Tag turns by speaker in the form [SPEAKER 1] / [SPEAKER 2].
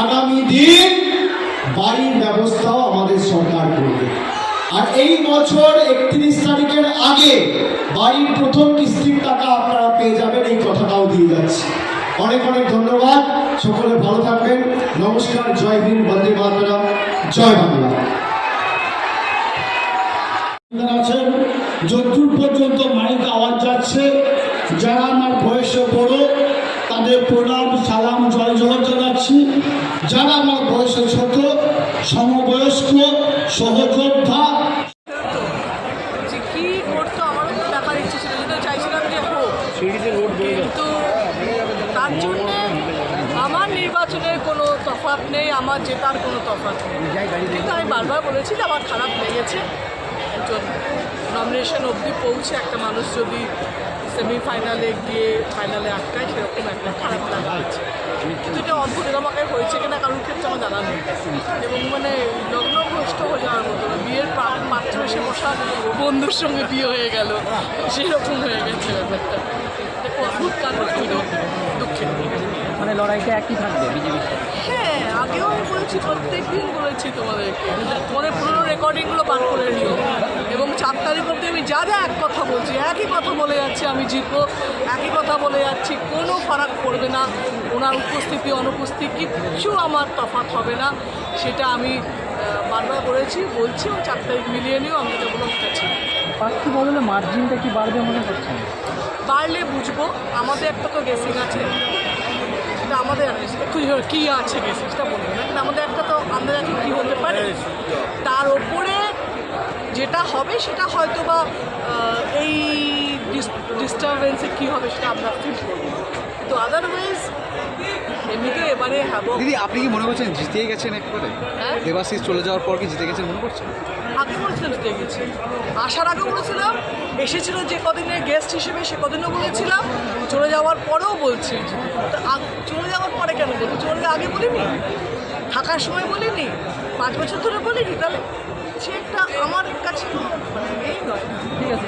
[SPEAKER 1] আগামী দিন বাড়ির ব্যবস্থাও আমাদের সরকার করবে। আর এই বছর একত্রিশ তারিখের আগে বাড়ির প্রথম কিস্তির টাকা আপনারা পেয়ে যাবেন, এই কথাটাও দিয়ে যাচ্ছি। অনেক অনেক ধন্যবাদ, সকলে ভালো থাকবেন। নমস্কার, জয় হিন্দ, বন্দে মাতরম, জয় বাংলা।
[SPEAKER 2] আছেন যদ্দূর পর্যন্ত মাইক আওয়াজ যাচ্ছে, যারা আমার বয়সে বড়, তাদের প্রণাম, সালাম, জয় জগৎ জানাচ্ছি যারা আমার বয়সে ছোট সমবয়স্ক সহযোদ্ধা।
[SPEAKER 3] যে কি করতো আমারও তো দেখার ইচ্ছে ছিল চাইছিলাম যে হোক। কিন্তু তার জন্যে আমার নির্বাচনের কোনো তফাৎ নেই আমার জেতার কোনো তফাৎ নেই। কিন্তু আমি বারবার বলেছি যে আমার খারাপ লেগেছে। একজন নমিনেশন অবধি পৌঁছে একটা মানুষ যদি সেমিফাইনালে গিয়ে ফাইনালে আটকায় সেরকম একটা খারাপ লাগা আছে কিন্তু এটা অদ্ভুত এরকম আমাকে হয়েছে কিনা নেই এবং মানে লগ্নভ্রষ্ট হয়ে যাওয়ার মতো বিয়ের পাত্র এসে বসা বন্ধুর সঙ্গে বিয়ে হয়ে গেল সেরকম হয়ে গেছে ব্যাপারটা অদ্ভুত কারণ দুঃখের
[SPEAKER 4] মানে লড়াইটা একই থাকবে বিজেপি
[SPEAKER 3] হ্যাঁ আগেও আমি বলেছি, প্রত্যেক বলেছি তোমাদেরকে। তোমাদের পুরোনো রেকর্ডিংগুলো বার করে নিও। এবং চার তারিখ অবধি আমি যা যা এক কথা বলছি, একই কথা বলে যাচ্ছি, আমি জিতবো। একই কথা বলে যাচ্ছি কোনো ফারাক পড়বে না। ওনার উপস্থিতি অনুপস্থিতি কিচ্ছু আমার তফাৎ হবে না। সেটা আমি বারবার করেছি বলছি ও চার তারিখ মিলিয়ে নিয়েও আমি বললাম সেটা ঠিক
[SPEAKER 4] প্রার্থী বদলে মার্জিনটা কি বাড়বে মনে করছেন?
[SPEAKER 3] বাড়লে বুঝব আমাদের একটা তো গেসিং আছে। সেটা আমাদের একটু কী আছে গেসিং সেটা বলব না কিন্তু আমাদের একটা তো আমাদের এখন কী হতে পারে? তার ওপরে যেটা হবে সেটা হয়তো বা কী হবে সেটা আমরা ফিল করব? কিন্তু আদারওয়াইজ এমনিতে এবারে হ্যাবো
[SPEAKER 5] দিদি আপনি কি মনে করছেন জিতেই গেছেন একবারে?
[SPEAKER 3] হ্যাঁ?
[SPEAKER 5] দেবাশিস চলে যাওয়ার পর কি জিতে গেছেন মনে করছেন?
[SPEAKER 3] আগে বলেছিলাম জিতে গেছি। আসার আগে বলেছিলাম এসেছিল যে কদিনের গেস্ট হিসেবে সে কদিনও বলেছিলাম চলে যাওয়ার পরেও বলছি। তো চলে যাওয়ার পরে কেন বলব? চলে আগে বলিনি? থাকার সময় বলিনি? পাঁচ বছর ধরে বলিনি? তাহলে সে একটা আমার কাছে মানে এই নয়।
[SPEAKER 5] ঠিক আছে?